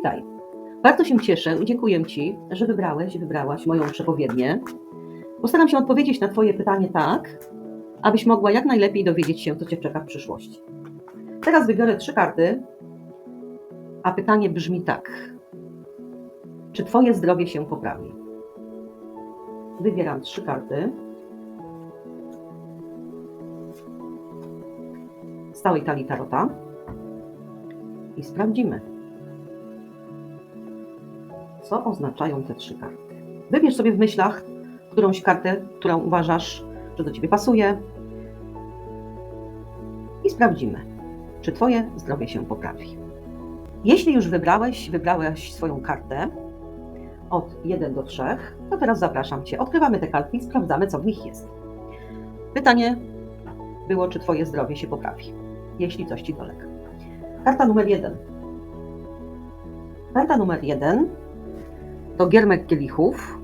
Witaj. Bardzo się cieszę i dziękuję Ci, że wybrałeś, wybrałaś moją przepowiednię. Postaram się odpowiedzieć na Twoje pytanie tak, abyś mogła jak najlepiej dowiedzieć się, co Cię czeka w przyszłości. Teraz wybiorę trzy karty, a pytanie brzmi tak. Czy Twoje zdrowie się poprawi? Wybieram trzy karty. Z całej talii tarota. I sprawdzimy, co oznaczają te trzy karty. Wybierz sobie w myślach którąś kartę, którą uważasz, że do Ciebie pasuje. I sprawdzimy, czy Twoje zdrowie się poprawi. Jeśli już wybrałeś, wybrałeś swoją kartę od 1 do 3, to teraz zapraszam Cię. Odkrywamy te kartki i sprawdzamy, co w nich jest. Pytanie było, czy Twoje zdrowie się poprawi, jeśli coś Ci dolega. Karta numer 1. Karta numer 1 to giermek kielichów.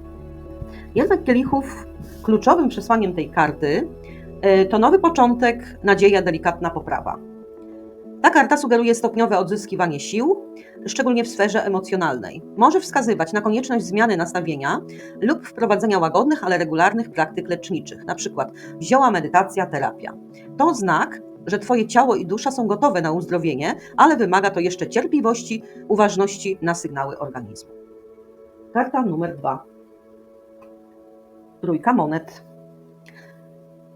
Giermek kielichów, kluczowym przesłaniem tej karty y, to nowy początek, nadzieja, delikatna poprawa. Ta karta sugeruje stopniowe odzyskiwanie sił, szczególnie w sferze emocjonalnej. Może wskazywać na konieczność zmiany nastawienia lub wprowadzenia łagodnych, ale regularnych praktyk leczniczych, np. zioła, medytacja, terapia. To znak, że Twoje ciało i dusza są gotowe na uzdrowienie, ale wymaga to jeszcze cierpliwości, uważności na sygnały organizmu. Karta numer dwa. Trójka monet.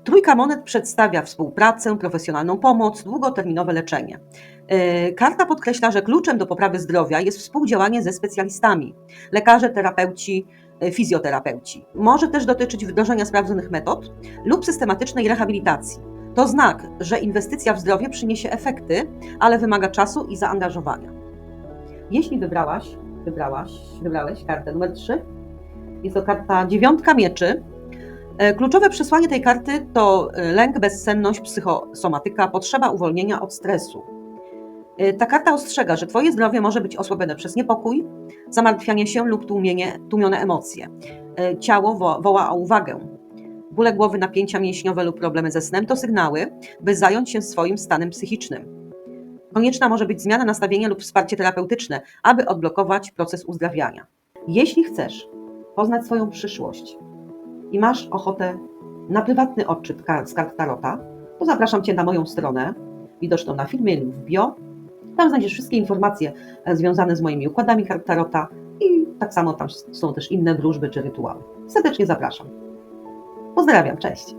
Trójka monet przedstawia współpracę, profesjonalną pomoc, długoterminowe leczenie. Yy, Karta podkreśla, że kluczem do poprawy zdrowia jest współdziałanie ze specjalistami lekarze, terapeuci, yy, fizjoterapeuci. Może też dotyczyć wdrożenia sprawdzonych metod lub systematycznej rehabilitacji. To znak, że inwestycja w zdrowie przyniesie efekty, ale wymaga czasu i zaangażowania. Jeśli wybrałaś, wybrałaś, wybrałeś kartę numer 3, jest to karta dziewiątka mieczy. E, Kluczowe przesłanie tej karty to e, lęk, bezsenność, psychosomatyka, potrzeba uwolnienia od stresu. E, Ta karta ostrzega, że Twoje zdrowie może być osłabione przez niepokój, zamartwianie się lub tłumienie, tłumione emocje. Ciało wo- woła o uwagę. Bóle głowy, napięcia mięśniowe lub problemy ze snem to sygnały, by zająć się swoim stanem psychicznym. Konieczna może być zmiana nastawienia lub wsparcie terapeutyczne, aby odblokować proces uzdrawiania. Jeśli chcesz poznać swoją przyszłość i masz ochotę na prywatny odczyt z kart Tarota, to zapraszam Cię na moją stronę, widoczną na filmie lub w bio. Tam znajdziesz wszystkie informacje e, związane z moimi układami kart Tarota i tak samo tam są też inne wróżby czy rytuały. Serdecznie zapraszam. Pozdrawiam, cześć.